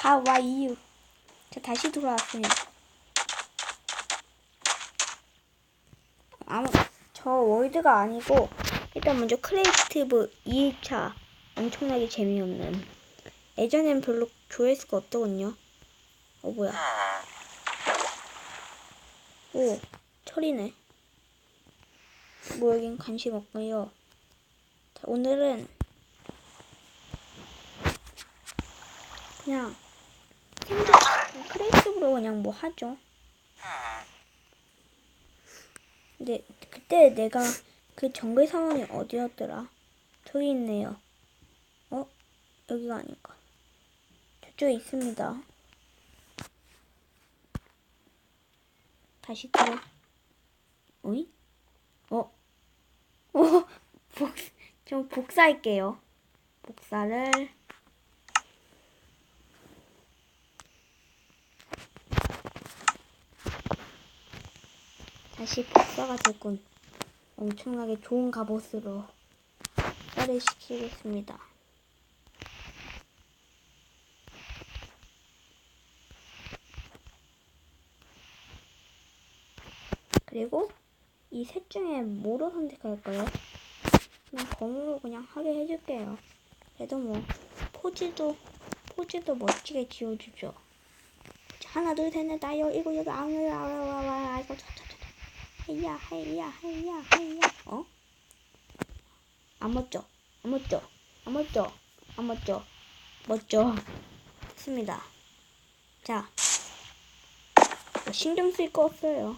하와이유. 자, 다시 돌아왔습니다. 아무, 저 월드가 아니고, 일단 먼저 크리에이티브 2일차. 엄청나게 재미없는. 예전엔 별로 조회수가 없더군요. 어, 뭐야. 오, 철이네. 뭐, 여긴 관심 없고요. 자, 오늘은 그냥 생존 크리에이티브로 그냥 뭐 하죠. 근데 그때 내가 그 정글 상황이 어디였더라? 저기 있네요. 어? 여기가 아닌가? 저쪽에 있습니다. 다시 들어. 어이? 어? 어? 복, 좀 복사할게요. 복사를. 다시 복사가 됐군. 엄청나게 좋은 갑옷으로 썰을 시키겠습니다. 그리고 이 셋 중에 뭐로 선택할까요? 그냥 검으로 그냥 하게 해줄게요. 그래도 뭐 포즈도 포즈도 멋지게 지어주죠. 자, 하나 둘 셋 넷 다섯 일곱 여덟 아홉 열 아홉 열 아홉 열 아홉 열 차차차차 헤야 헤야 헤야 헤야 어? 안 멋져 안 멋져 안 멋져 안 멋져 멋져 됐습니다. 자뭐 신경 쓸 거 없어요.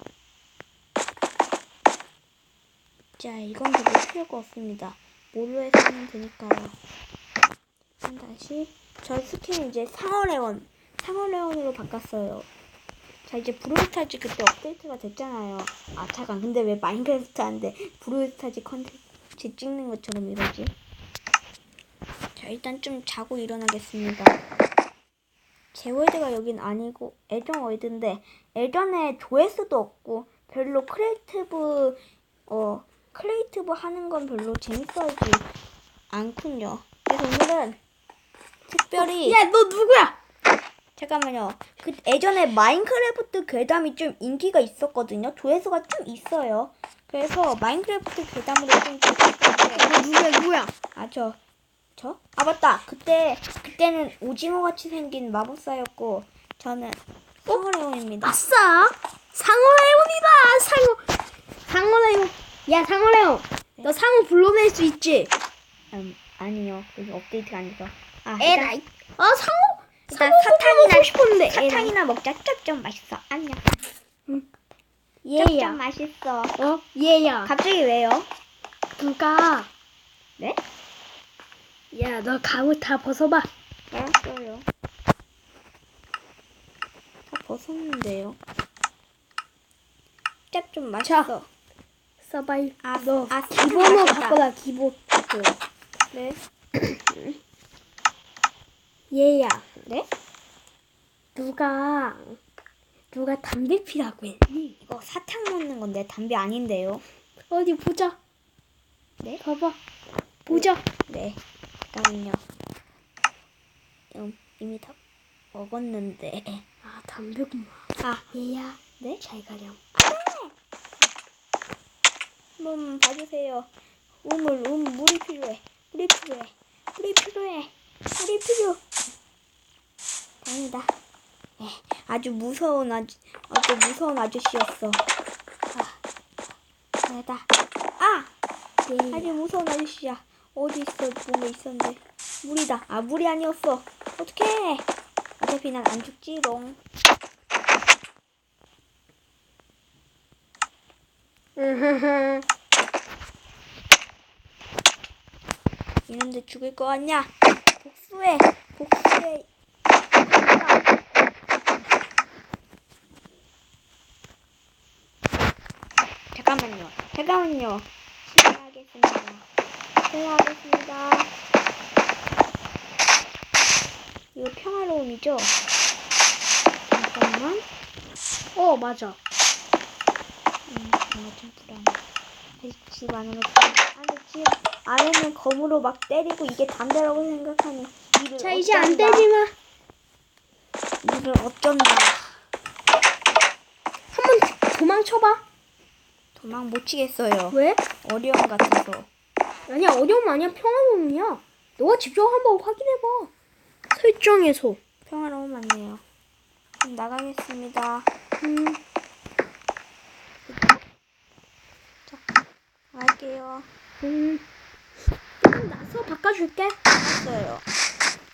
자, 이건 별로 필요가 없습니다. 뭘로 해서 하면 되니까요. 다시 저 스킨 이제 상어레온, 상어레온으로 바꿨어요. 자, 이제 브루스타즈 그때 업데이트가 됐잖아요. 아, 잠깐. 근데 왜 마인크래프트 하는데 브루스타즈 컨텐츠 찍는 것처럼 이러지? 자, 일단 좀 자고 일어나겠습니다. 제 월드가 여긴 아니고 애정 월드인데 예전에 조회수도 없고 별로 크리에이티브 어 크리에이티브 하는 건 별로 재밌어하지 않군요. 그래서 오늘은 특별히 야, 너 누구야? 잠깐만요. 그 예전에 마인크래프트 괴담이 좀 인기가 있었거든요. 조회수가 좀 있어요. 그래서 마인크래프트 괴담으로 좀너 누구야, 누구야? 아, 저, 저? 아, 맞다. 그때, 그때는 오징어 같이 생긴 마법사였고, 저는 상어레온입니다. 아싸! 상어레온이다! 상어, 상어레온. 야, 상어레온. 너 상어 불러낼 수 있지? 음, 아니요. 여기 업데이트가 아니죠. 아, 일단, 에라이. 아, 상어. 일단 사탕이나, 싶었는데. 사탕이나 먹자. 쩝쩝 맛있어. 안녕. 쩝쩝 얘야. 맛있어. 어? 얘야. 갑자기 왜요? 누가? 네? 야, 너 갑옷 다 벗어봐. 알았어요. 다 벗었는데요. 짭좀 맛있어. 써봐요. 아, 너 아, 기본으로. 바꿔라, 기본. 네. 얘야. 네? 누가, 누가 담배 피라고 했니? 이거 사탕 먹는 건데 담배 아닌데요. 어디 보자. 네? 봐봐. 보자. 네. 잠깐만요. 음, 이미 다 먹었는데. 아, 담배구만. 아, 얘야. 네? 잘 가렴. 한번 봐주세요. 우물, 음, 물이 필요해. 물이 필요해. 물이 필요해. 물이 필요. 다행이다. 예, 아주 무서운 아주, 아주 무서운 아저씨였어. 아, 다행이다. 아! 얘야. 아주 무서운 아저씨야. 어디 있어? 뭔가 있었는데. 물이다. 아, 물이 아니었어. 어떡해. 어차피 난 안 죽지롱. 이놈들 죽을 거 같냐? 복수해! 복수해! 잠깐만요. 잠깐만요. 실례하겠습니다. 실례하겠습니다. 이거 평화로움이죠? 잠깐만. 어, 맞아. 음, 뭔가 좀 불안해. 집 안으로 안에 집 안에는 검으로 막 때리고 이게 담배라고 생각하니 이를 자, 이제 안 어쩐가. 때리마. 이걸 어쩐다. 한번 도망쳐봐. 도망 못 치겠어요. 왜? 어려움 같아서. 아니야 어려움 아니야 평화로움이야. 너가 직접 한번 확인해봐. 설정에서. 평화로움 맞네요. 그럼 나가겠습니다. 음. 갈게요. 음. 조금 나서 바꿔줄게. 했어요.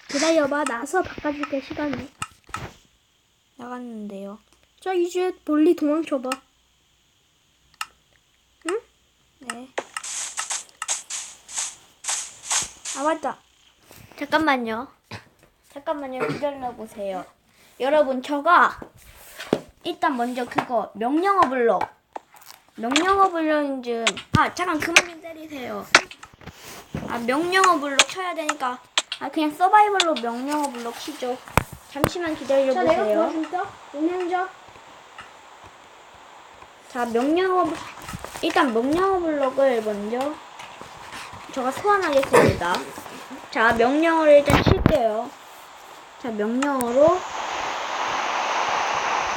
기다려봐. 나서 바꿔줄게 시간이. 나갔는데요. 자 이제 멀리 도망쳐봐. 응? 네. 아 맞다. 잠깐만요. 잠깐만요. 기다려 보세요. 여러분 저가 일단 먼저 그거 명령어 블록 명령어 블록인지 아 잠깐 그만 좀 때리세요. 아 명령어 블록 쳐야 되니까 아 그냥 서바이벌로 명령어 블록 치죠. 잠시만 기다려 보세요. 자, 명령어, 블- 일단 명령어 블록을 먼저 제가 소환하겠습니다. 자, 명령어를 일단 칠게요. 자, 명령어로,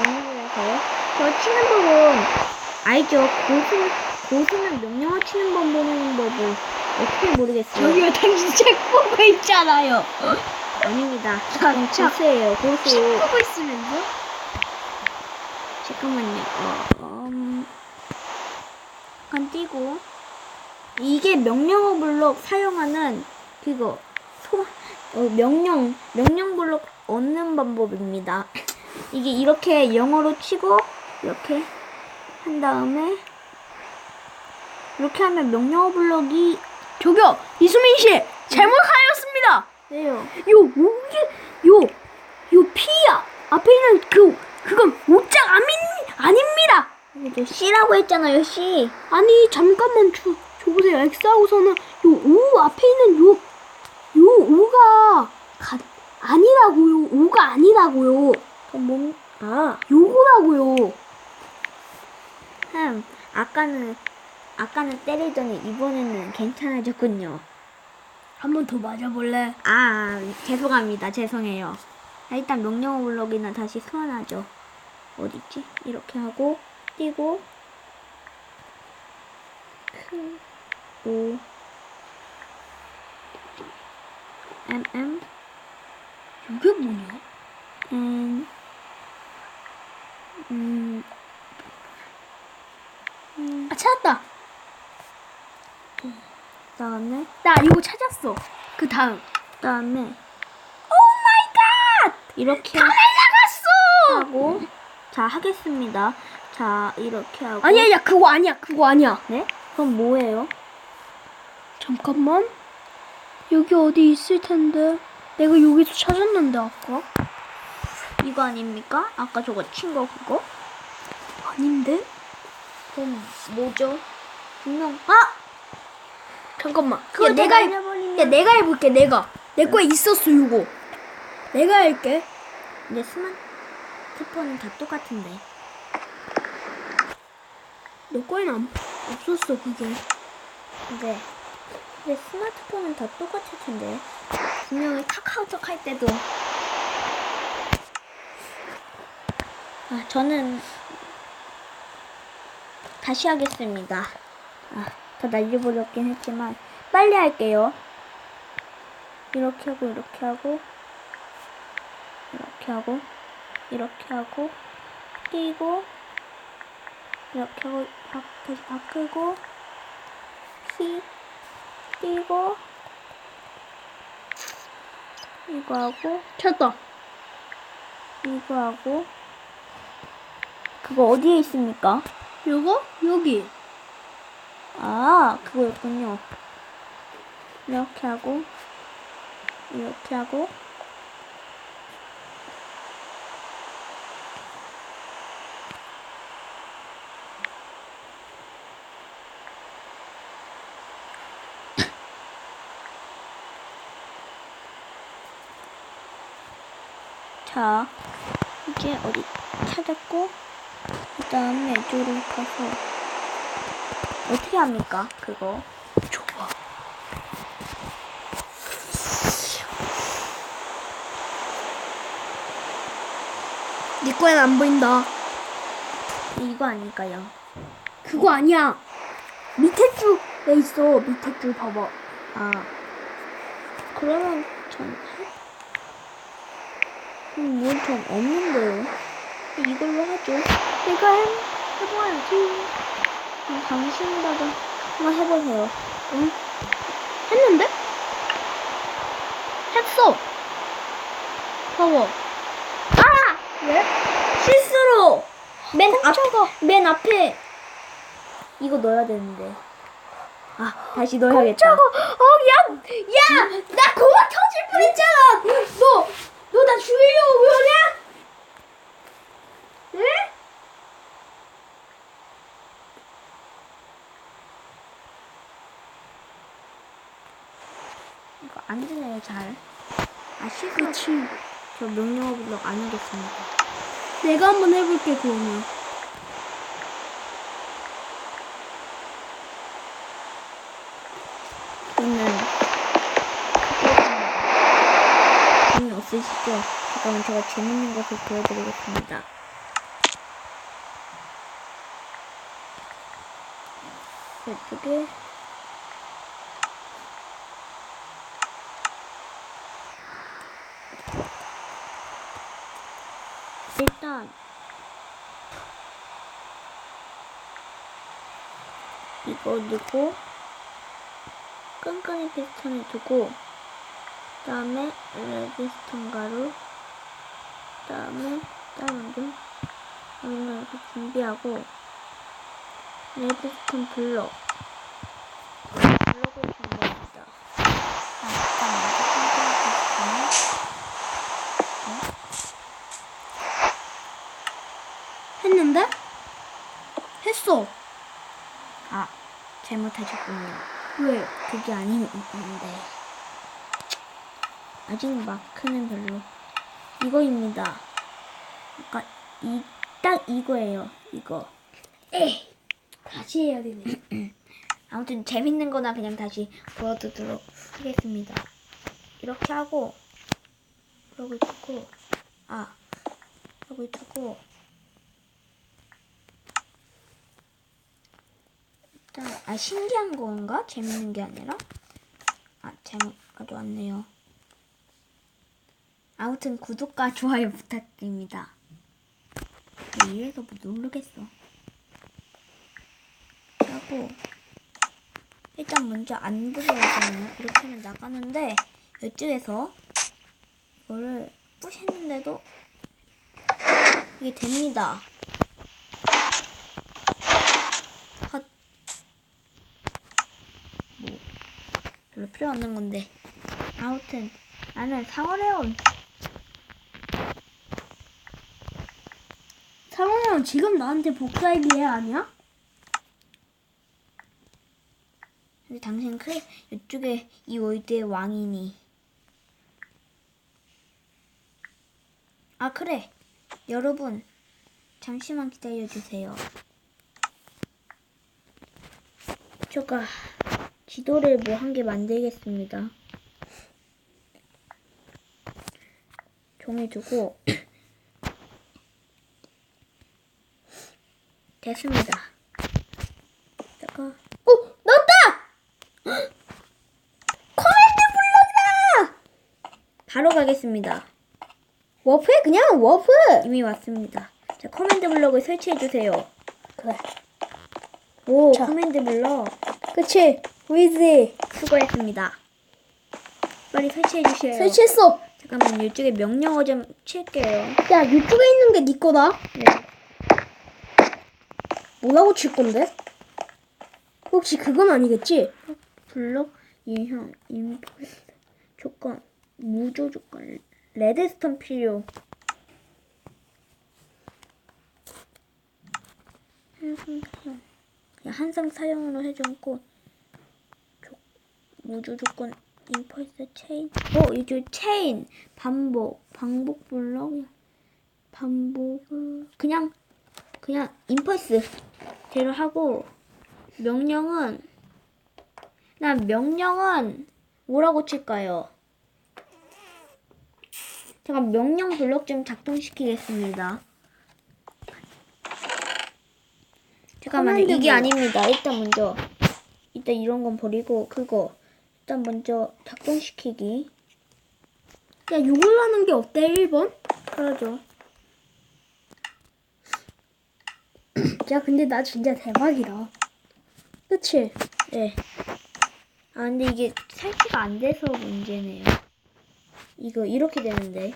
명령어에서, 저 치는 법은, 알죠? 고수, 고수는 명령어 치는 법 모르는 법을 어떻게 모르겠어요? 저기요 당신 책 보고 있잖아요. 아닙니다. 자, 고수예요, 고수. 보고 있으면서? 잠깐만요. 어, 음, 잠깐 띄고 이게 명령어 블록 사용하는 그거 소 어, 명령 명령 블록 얻는 방법입니다. 이게 이렇게 영어로 치고 이렇게 한 다음에 이렇게 하면 명령어 블록이 저기요 이수민 씨 잘못하였습니다. 돼요. 요 오게 요요 피야 앞에 있는 그 그건 옷장 아민 아닙니다. 이제 C라고 했잖아요, C. 아니 잠깐만 줘 줘보세요. X하고서는 요오 앞에 있는 요요 오가 가, 아니라고요. 오가 아니라고요. 그럼 몸, 아, 요거라고요. 흠, 아까는, 아까는 때리더니 이번에는 괜찮아졌군요. 한 번 더 맞아볼래? 아, 죄송합니다. 죄송해요. 자, 일단 명령어 블록이나 다시 소환하죠. 어디있지? 이렇게 하고, 띄고, 크, 오, M, M, 이게 뭐냐? N, 음, 음, 아 찾았다. 그 다음에, 나 이거 찾았어. 그 다음. 그 다음에, 오 마이 갓! 이렇게 다 날라갔어! 하고, 자, 하겠습니다. 자, 이렇게 하고. 아니야, 야 그거 아니야, 그거 아니야. 네? 그럼 뭐예요? 잠깐만. 여기 어디 있을 텐데. 내가 여기서 찾았는데 아까. 이거 아닙니까? 아까 저거 친 거 그거? 아닌데? 그럼 뭐죠? 분명 아! 잠깐만. 그거 야, 내가 해- 날려버리면 야 내가 해볼게. 내가 내 거에 있었어 이거. 내가 할게. 근데 스마트폰은 다 똑같은데 너 거에는 안, 없었어 그게. 근데 근데 스마트폰은 다 똑같을 텐데. 분명히 카카오톡 할 때도. 아 저는 다시 하겠습니다. 아, 더 날려버렸긴 했지만 빨리 할게요. 이렇게 하고 이렇게 하고 이렇게 하고 이렇게 하고 띄고 이렇게 하고 바, 다시 바꾸고 키 띄고 이거 하고 찾았다. 이거 하고 그거 어디에 있습니까? 요거 여기. 아 그거였군요 이렇게 하고 이렇게 하고 자 이제 어디 찾았고 그 다음에 이쪽으로 가서 어떻게 합니까 그거 줘봐. 네 거엔 안 보인다. 이거 아닐까요? 그거 아니야. 밑에 줄에 있어. 밑에 줄 봐봐. 아 그러면 전 음, 뭐전 없는데요. 이걸로 하죠. 내가 해, 해봐야지. 그럼 당신이라도 한번 해보세요. 응? 했는데? 했어. 봐봐. 아! 왜? 실수로 맨 앞, 깜짝아. 맨 앞에 이거 넣어야 되는데. 아 다시 넣어야겠다. 깜짝아. 어, 야, 야, 나 고막 터질 뻔 했잖아. 너, 너 나 죽이려고 그러냐? 응? 이거 안 되네요 잘. 아 실수. 그렇지. 저 명령어 블록 안 하겠습니다. 내가 한번 해볼게 그러면. 저는 재미없으시죠? 잠깐만 제가 재밌는 것을 보여드리겠습니다. 이쪽에 일단 이거 넣고 끈끈이 피스톤을 두고 그 다음에 레드스톤 가루 그다음에 다른 거 이런 거 이렇게 준비하고 레드스톤 블럭 블럭을 준비합니다. 아, 했는데? 했어. 아 잘못하셨군요. 왜? 그게 아닌데 아직 마크는 별로 이거입니다. 그러니까 이 딱 이거예요. 이거. 에이. 다시 해야 되네. 아무튼 재밌는 거나 그냥 다시 보여드리도록 하겠습니다. 이렇게 하고 그러고 있고 아 그러고 있고 일단 아 신기한 건가? 재밌는 게 아니라 아 잘못 가져왔네요. 아무튼 구독과 좋아요 부탁드립니다. 이래서 뭐 누르겠어. 하고 일단 먼저 안 들어가잖아요. 이렇게 하면 나가는데 이쪽에서 이거를 부시는데도 이게 됩니다. 헛. 뭐 별로 필요 없는 건데 아무튼 나는 상어레온 상훈아 지금 나한테 복사의 기회 아니야? 근데 당신 그 이쪽에 이 월드의 왕이니. 아 그래. 여러분 잠시만 기다려 주세요. 제가 지도를 뭐 한 개 만들겠습니다. 종이 두고 됐습니다 제가 어, 넣었다! 커맨드 블록이다! 바로 가겠습니다. 워프해 그냥 워프. 이미 왔습니다. 자, 커맨드 블록을 설치해 주세요. 그래. 오, 자. 커맨드 블록 그치. 위즈. 수고했습니다. 빨리 설치해 주세요. 설치했어. 잠깐만 이쪽에 명령어 좀 칠게요. 야 이쪽에 있는 게 네 거다. 네. 뭐라고 칠 건데? 혹시 그건 아니겠지? 블록 유형 임포트 조건 무조 조건 레드스톤 필요. 한성 사용. 한성 사용으로 해줬고 조, 무조 조건 임펄스 체인. 어 이쪽 체인 반복 반복 블록 반복을 그냥 그냥 임펄스 대로 하고 명령은 나 명령은 뭐라고 칠까요? 제가 명령 블록 좀 작동시키겠습니다. 잠깐만요. 이게 뭐. 아닙니다. 일단 먼저 일단 이런 건 버리고 그거 일단 먼저 작동시키기. 야, 욕을 하는 게 어때? 1번? 그러죠. 야 근데 나 진짜 대박이다. 그치? 네. 아 근데 이게 설치가 안 돼서 문제네요. 이거 이렇게 되는데.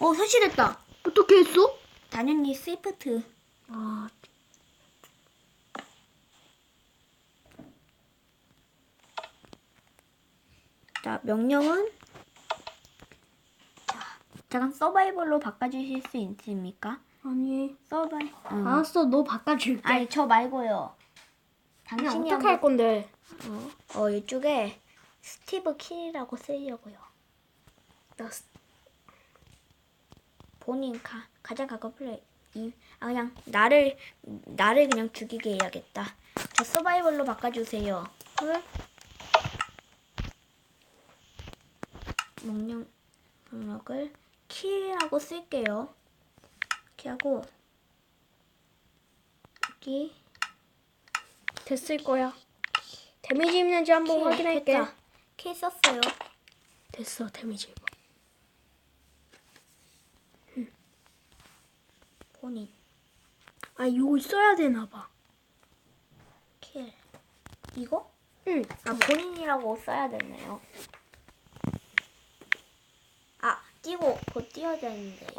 어 설치됐다. 어떻게 했어? 당연히 스위프트. 아 자 명령은 자 잠깐 서바이벌로 바꿔주실 수 있습니까? 아니. 서바이. 응. 알았어 너 바꿔줄게. 아니 저 말고요. 그냥 당신이 어떻게 할 한번 건데? 어, 어 이쪽에 스티브 킬이라고 쓰려고요. 나 스- 본인 가, 가장 가까운 플레이 이, 아 그냥 나를 나를 그냥 죽이게 해야겠다. 저 서바이벌로 바꿔주세요. 그래? 명령 명령을 킬하고 쓸게요. 이렇게 하고 여기 됐을 거야. 데미지 입는지 한번 킬 확인할게. 됐다. 킬 썼어요. 됐어 데미지 입어. 본인 아 이거 써야 되나 봐. 킬 이거? 응. 아 본인이라고 써야 되네요. 아 뛰고 곧 뛰어야 되는데요.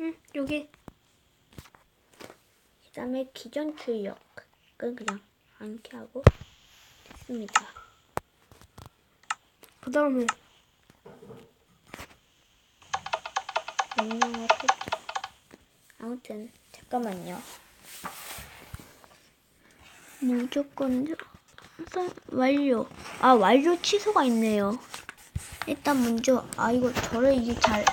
응 여기. 그 다음에 기존 출력은 그냥 안게 하고 됐습니다. 그 다음에. 아무튼 잠깐만요. 무조건 사- 완료. 아 완료 취소가 있네요. 일단 먼저 아 이거 저를 이게 잘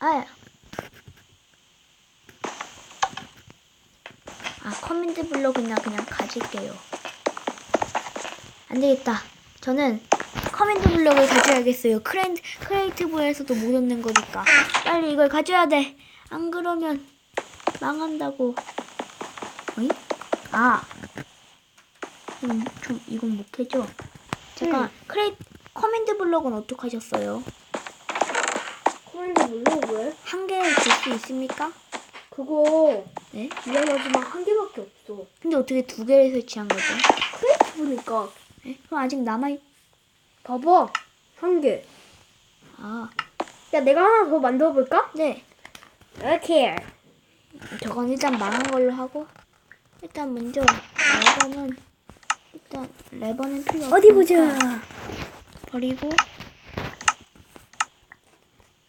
아. 아 커맨드 블록이나 그냥 가질게요. 안 되겠다. 저는 커맨드 블록을 가져야겠어요. 크레인, 크리에이티브에서도 못 얻는 거니까. 빨리 이걸 가져야 돼. 안 그러면 망한다고. 어이? 아. 음, 좀, 이건 못 해줘. 잠깐, 응. 크레이, 커맨드 블록은 어떻게 하셨어요? 눌러 왜? 한 개 줄 수 있습니까? 그거 네? 미안하지만 한 개밖에 없어. 근데 어떻게 두 개를 설치한 거죠? 크리에이티브니까 네? 그럼 아직 남아있, 봐봐 한 개. 아, 야 내가 하나 더 만들어 볼까? 네. 이렇게. 저건 일단 망한 걸로 하고 일단 먼저 레버는 일단 레버는 필요 없으니까 어디 보자. 버리고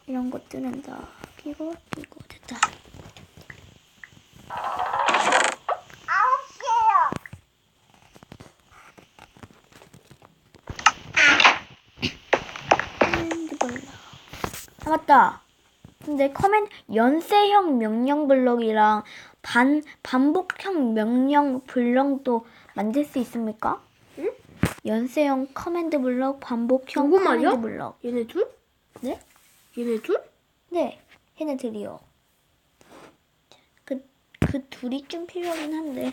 이런 것들은 다 끼고 끼고 됐다 커맨드 블럭 아 맞다 근데 커맨 연쇄형 명령 블럭이랑 반 반복형 명령 블럭도 만들 수 있습니까? 응? 연쇄형 커맨드 블럭, 반복형 누구 커맨드 말이야? 블럭. 얘네 둘? 네? 얘네 둘? 네, 얘네들이요. 그, 그 둘이 좀 필요하긴 한데.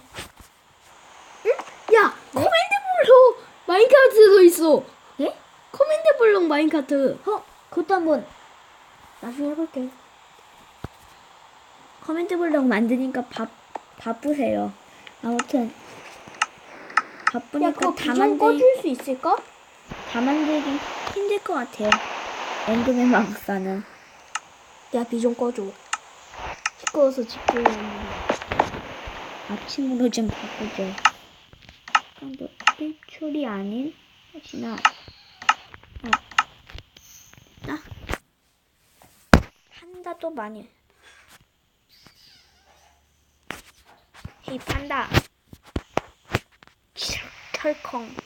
야 커맨드 블록 마인카트도 있어. 예? 커맨드 블록 마인카트. 어, 그것도 한번 나중에 해볼게요. 커맨드 블럭 만드니까 바, 바쁘세요. 아무튼 야 바쁘니까 그거 다 비좀 만들 꺼줄 수 있을까? 다 만들기 힘들 것 같아요. 엔드맨 마법사는 야비좀 꺼줘. 시끄러워서 집중이 안 돼. 아침으로 좀 바꾸죠. 그런데 일출이 아닌 혹시나 판다도 많이. 이 판다. 털컹.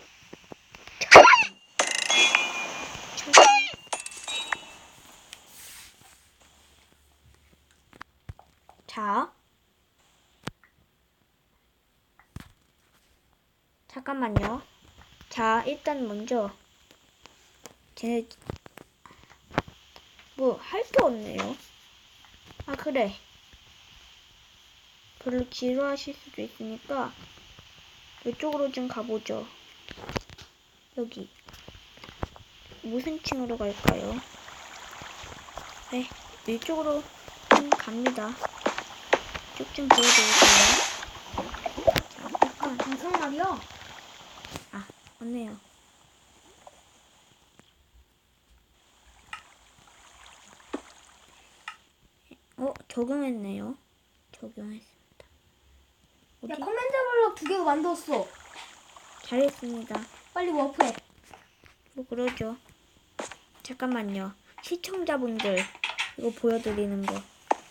자. 잠깐만요. 자, 일단 먼저 쟤네 뭐 할 게 없네요. 아, 그래. 별로 지루하실 수도 있으니까 이쪽으로 좀 가보죠. 여기. 무슨 층으로 갈까요? 네, 이쪽으로 좀 갑니다. 쭉 좀 보여드릴게요. 자, 잠깐. 무슨 말이야? 아, 맞네요. 어, 적용했네요. 적용했습니다. 야 어디? 커맨드 블럭 두 개가 만들었어. 잘했습니다. 빨리 워프해. 뭐 그러죠. 잠깐만요. 시청자분들 이거 보여드리는 거.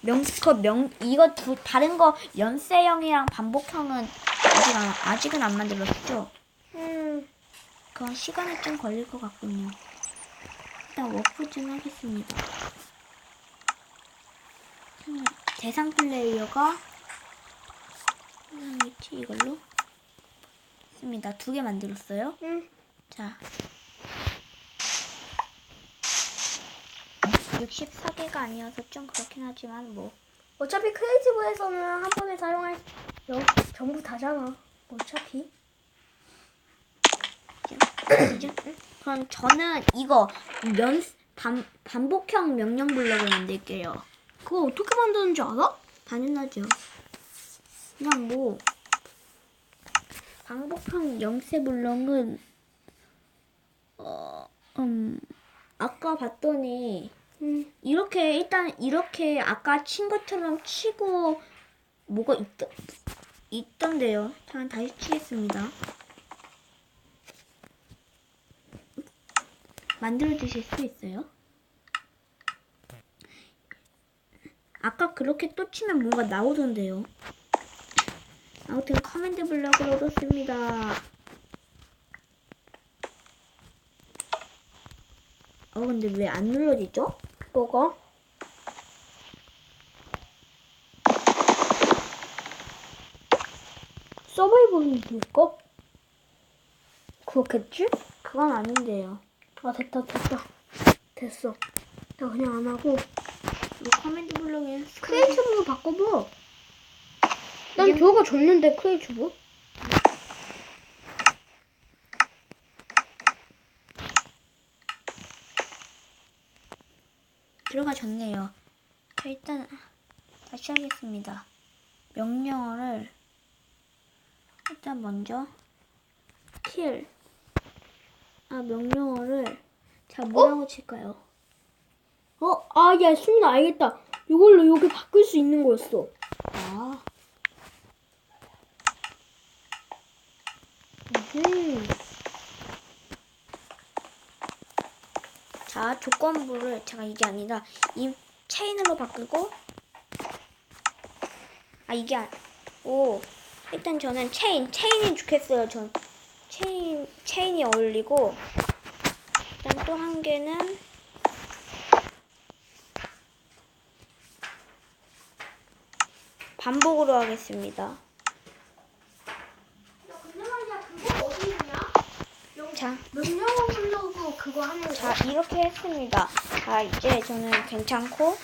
명스컷 명 이거 두 다른 거 연세형이랑 반복형은 아직 안, 아직은 안 만들었죠. 음. 그건 시간이 좀 걸릴 것 같군요. 일단 워프 좀 하겠습니다. 음, 대상 플레이어가 위치 이걸로 씁니다. 두 개 만들었어요. 음. 자. 64개가 아니어서 좀 그렇긴 하지만 뭐 어차피 크리에이티브에서는 한 번에 사용할 여, 전부 다잖아. 어차피. 그죠? 그럼 저는 이거 연 반, 반복형 명령 블록을 만들게요. 그거 어떻게 만드는지 알아? 당연하죠. 그냥 뭐 반복형 영세 블록은 어, 음, 아까 봤더니 음. 이렇게 일단 이렇게 아까 친 것처럼 치고 뭐가 있, 있던데요. 저는 다시 치겠습니다. 만들어 주실 수 있어요? 아까 그렇게 또 치면 뭔가 나오던데요. 아무튼 커맨드 블럭을 얻었습니다. 어 근데 왜 안 눌러지죠? 뭐가? 서바이벌입니까? 그렇겠지? 그건 아닌데요. 아 됐다 됐다 됐어. 나 그냥 안 하고 이 커맨드 블럭에 크리에이티브로 바꿔봐. 난 이게- 저거 줬는데 크리에이티브? 들어가졌네요. 자, 일단 다시 하겠습니다. 명령어를 일단 먼저 킬. 아 명령어를 자 뭐라고 칠까요? 어? 아, 야, 수민아, 알겠다. 이걸로 여기 바꿀 수 있는 거였어. 아 음. 자 조건부를 제가 이게 아니라 이 체인으로 바꾸고 아 이게 아, 오 일단 저는 체인 체인이 좋겠어요 전 체인 체인이 어울리고 일단 또 한 개는 반복으로 하겠습니다? 자. 자, 이렇게 했습니다. 자, 이제 저는 괜찮고.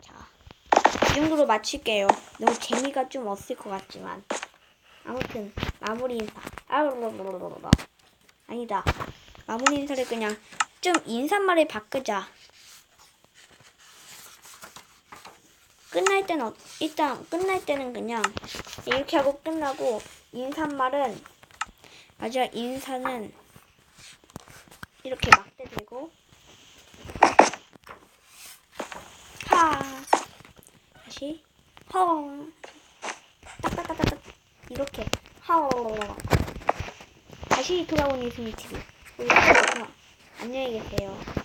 자, 이 정도로 마칠게요. 너무 재미가 좀 없을 것 같지만. 아무튼, 마무리 인사. 아, 아니다. 마무리 인사를 그냥 좀 인사말을 바꾸자. 끝날 때는 어- 일단 끝날 때는 그냥 이렇게 하고 끝나고 인사말은 맞아 인사는 이렇게 막대 들고. 하. 다시. 허. 이렇게. 허 다시 돌아온 이승희 TV 안녕히 계세요.